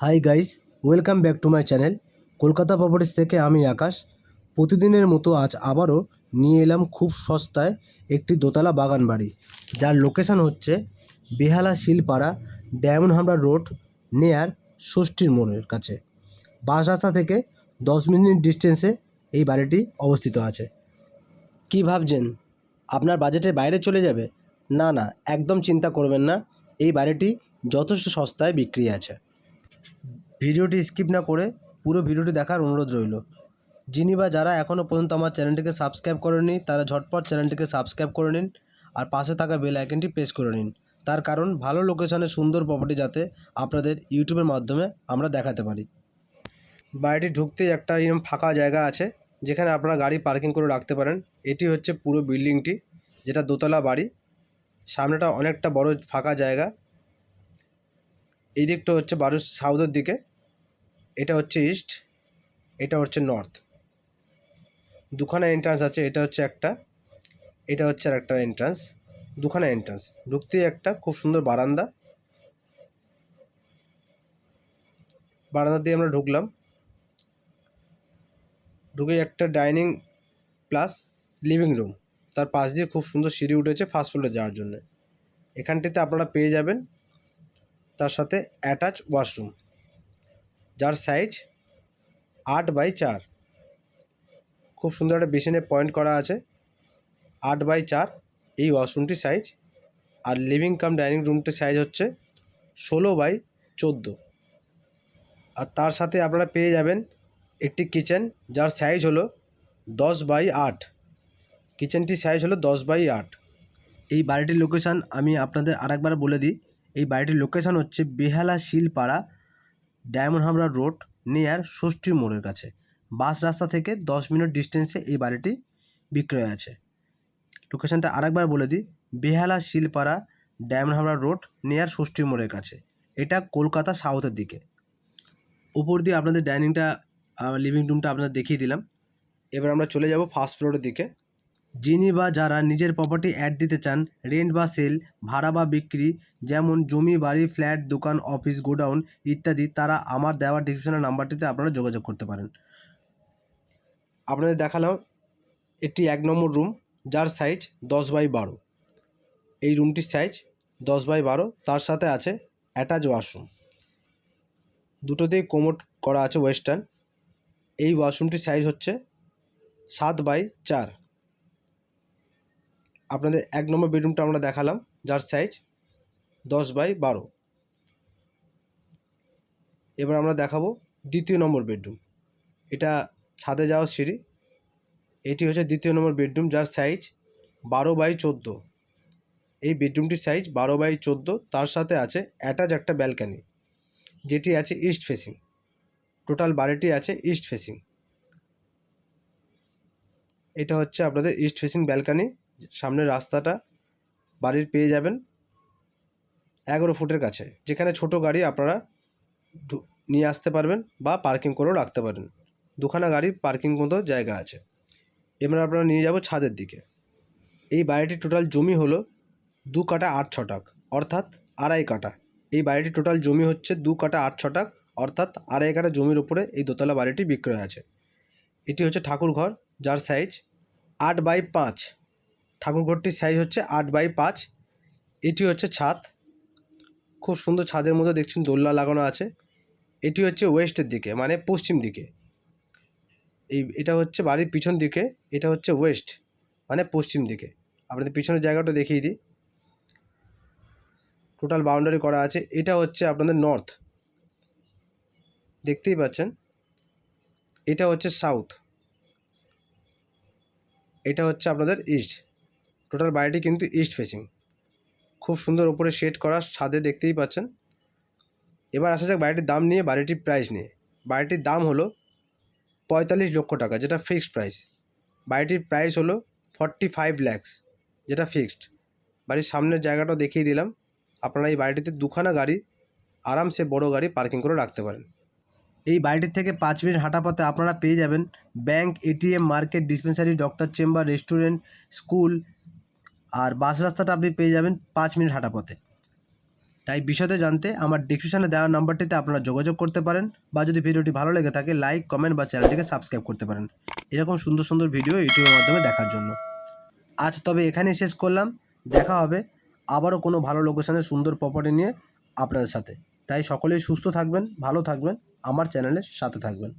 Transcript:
Hi guys welcome back to my channel Kolkata properties থেকে আমি আকাশ। প্রতিদিনের মতো আজ আবারও নিয়ে এলাম খুব সস্তায় একটি দোতলা বাগান বাড়ি। যার লোকেশান হচ্ছে বেহালা শিলপাড়া ডায়মন্ড হামরা রোড নেয়ার ষষ্ঠীর মোড়ের কাছে। বাস রাস্তা থেকে দশ মিনিট ডিস্টেন্সে এই বাড়িটি অবস্থিত আছে। কি ভাবছেন? আপনার বাজেটের বাইরে চলে যাবে? না না, একদম চিন্তা করবেন না। এই বাড়িটি যথেষ্ট সস্তায় বিক্রি আছে। ভিডিওটি স্কিপ না করে পুরো ভিডিওটি দেখার অনুরোধ রইল। যিনি বা যারা এখনও পর্যন্ত আমার চ্যানেলটিকে সাবস্ক্রাইব করেনি তারা ঝটপট চ্যানেলটিকে সাবস্ক্রাইব করে নিন আর পাশে থাকা বেল আইকনটি প্রেস করে নিন। তার কারণ, ভালো লোকেশনে সুন্দর প্রপার্টি যাতে আপনাদের ইউটিউবের মাধ্যমে আমরা দেখাতে পারি। বাড়িটি ঢুকতেই একটা এরকম ফাঁকা জায়গা আছে, যেখানে আপনারা গাড়ি পার্কিং করে রাখতে পারেন। এটি হচ্ছে পুরো বিল্ডিংটি যেটা দোতলা বাড়ি। সামনেটা অনেকটা বড় ফাঁকা জায়গা। এই দিকটা হচ্ছে বাড়ির সাউথের দিকে, এটা হচ্ছে ইস্ট, এটা হচ্ছে নর্থ। দুখানা এন্ট্রান্স আছে, এটা হচ্ছে একটা, এটা হচ্ছে আর একটা এন্ট্রান্স দুখানা এন্ট্রান্স ঢুকতেই একটা খুব সুন্দর বারান্দা। বারান্দা দিয়ে আমরা ঢুকলাম। ঢুকে একটা ডাইনিং প্লাস লিভিং রুম তার পাশ দিয়ে খুব সুন্দর সিঁড়ি উঠেছে ফার্স্ট ফ্লোরে যাওয়ার জন্য। এখানটিতে আপনারা পেয়ে যাবেন তার সাথে অ্যাটাচ ওয়াশরুম, যার সাইজ আট বাই চার। খুব সুন্দর একটা বেসিনে পয়েন্ট করা আছে। আট বাই চার, এই ওয়াশরুমটির সাইজ। আর লিভিং কাম ডাইনিং রুমটির সাইজ হচ্ছে ষোলো বাই চোদ্দ। আর তার সাথে আপনারা পেয়ে যাবেন একটি কিচেন, যার সাইজ হলো দশ বাই আট। কিচেনটির সাইজ হলো দশ বাই আট। এই বাড়িটির লোকেশান আমি আপনাদের আরেকবার বলে দিই। এই বাড়িটির লোকেশান হচ্ছে বেহালা শিলপাড়া, ডায়মন্ড হামরা রোড নিয়ার ষষ্ঠী মোড়ের কাছে। বাস রাস্তা থেকে দশ মিনিট ডিস্টেন্সে এই বাড়িটি বিক্রয় আছে। লোকেশানটা আরেকবার বলে দিই, বেহালা শিলপাড়া, ডায়মন্ড হামরা রোড নিয়ার ষষ্ঠী মোড়ের কাছে। এটা কলকাতা সাউথের দিকে। উপর দিয়ে আপনাদের ডাইনিংটা লিভিং রুমটা আপনাদের দেখিয়ে দিলাম। এবার আমরা চলে যাব ফার্স্ট ফ্লোরের দিকে। যিনি বা যারা নিজের প্রপার্টি অ্যাড দিতে চান রেন্ট বা সেল ভাড়া বা বিক্রি, যেমন জমি, বাড়ি ফ্ল্যাট দোকান অফিস গোডাউন ইত্যাদি, তারা আমার দেওয়া ডিসক্রিপশনের নাম্বারটিতে আপনারা যোগাযোগ করতে পারেন। আপনাদের দেখালাম একটি এক নম্বর রুম যার সাইজ দশ বাই বারো। এই রুমটির সাইজ দশ বাই বারো, তার সাথে আছে অ্যাটাচ ওয়াশরুম দুটোতেই কোমোট করা আছে ওয়েস্টার্ন এই ওয়াশরুমটির সাইজ হচ্ছে সাত বাই চার। আপনাদের এক নম্বর বেডরুমটা আমরা দেখালাম, যার সাইজ দশ বাই বারো। এবার আমরা দেখাবো দ্বিতীয় নম্বর বেডরুম এটা ছাদে যাওয়ার সিঁড়ি। এটি হচ্ছে দ্বিতীয় নম্বর বেডরুম যার সাইজ বারো বাই চোদ্দ। এই বেডরুমটির সাইজ বারো বাই চোদ্দ, তার সাথে আছে অ্যাটাচ একটা ব্যালকানি যেটি আছে ইস্ট ফেসিং টোটাল বাড়িটি আছে ইস্ট ফেসিং এটা হচ্ছে আপনাদের ইস্ট ফেসিং ব্যালকানি সামনের রাস্তাটা বাড়ির পেয়ে যাবেন এগারো ফুটের কাছে। যেখানে ছোট গাড়ি আপনারা নিয়ে আসতে পারবেন বা পার্কিং করেও রাখতে পারেন। দুখানা গাড়ি পার্কিং মতো জায়গা আছে। এবার আপনারা নিয়ে যাব ছাদের দিকে। এই বাড়িটির টোটাল জমি হলো দু কাটা আট ছটাক, অর্থাৎ আড়াই কাটা। এই বাড়িটির টোটাল জমি হচ্ছে দু কাটা আট ছটাক, অর্থাৎ আড়াই কাটা জমির উপরে এই দোতলা বাড়িটি বিক্রয় আছে। এটি হচ্ছে ঠাকুরঘর, যার সাইজ আট বাই পাঁচ। ঠাকুরঘরটির সাইজ হচ্ছে আট বাই পাঁচ। এটি হচ্ছে ছাদ। খুব সুন্দর ছাদের মধ্যে দেখছেন দোলনা লাগানো আছে। এটি হচ্ছে ওয়েস্টের দিকে মানে পশ্চিম দিকে। এই, এটা হচ্ছে বাড়ির পিছন দিকে, এটা হচ্ছে ওয়েস্ট মানে পশ্চিম দিকে। আপনাদের পিছনের জায়গাটা দেখিয়ে দিই। টোটাল বাউন্ডারি করা আছে। এটা হচ্ছে আপনাদের নর্থ দেখতেই পাচ্ছেন? এটা হচ্ছে সাউথ এটা হচ্ছে আপনাদের ইস্ট টোটাল বাড়িটি কিন্তু ইস্ট ফেসিং খুব সুন্দর ওপরে শেড করা, ছাদে দেখতেই পাচ্ছেন। এবার আসা যাক বাড়িটির দাম নিয়ে, বাড়িটির প্রাইস নিয়ে। বাড়িটির দাম হলো পঁয়তাল্লিশ লক্ষ টাকা, যেটা ফিক্সড প্রাইস বাড়িটির প্রাইস হলো ফর্টি ফাইভ ল্যাক্স যেটা ফিক্সড বাড়ির সামনের জায়গাটাও দেখিয়ে দিলাম। আপনারা এই বাড়িটিতে দুখানা গাড়ি, আরামসে বড় গাড়ি পার্কিং করে রাখতে পারেন। এই বাড়িটির থেকে পাঁচ মিনিট হাঁটা পথে আপনারা পেয়ে যাবেন bank ATM market dispensary doctor chamber restaurant school আর বাস রাস্তাটা আপনি পেয়ে যাবেন পাঁচ মিনিট হাঁটা পথে। তাই বিষয়তে জানতে আমার ডিসক্রিপশানে দেওয়া নাম্বারটিতে আপনারা যোগাযোগ করতে পারেন বা যদি ভিডিওটি ভালো লেগে থাকে লাইক কমেন্ট বা চ্যানেলটিকে সাবস্ক্রাইব করতে পারেন। এরকম সুন্দর সুন্দর ভিডিও ইউটিউবের মাধ্যমে দেখার জন্য। আজ তবে এখানেই শেষ করলাম। দেখা হবে আবারও কোনো ভালো লোকেশনের সুন্দর প্রপার্টি নিয়ে আপনাদের সাথে। তাই সকলেই সুস্থ থাকবেন, ভালো থাকবেন, আমার চ্যানেলের সাথে থাকবেন।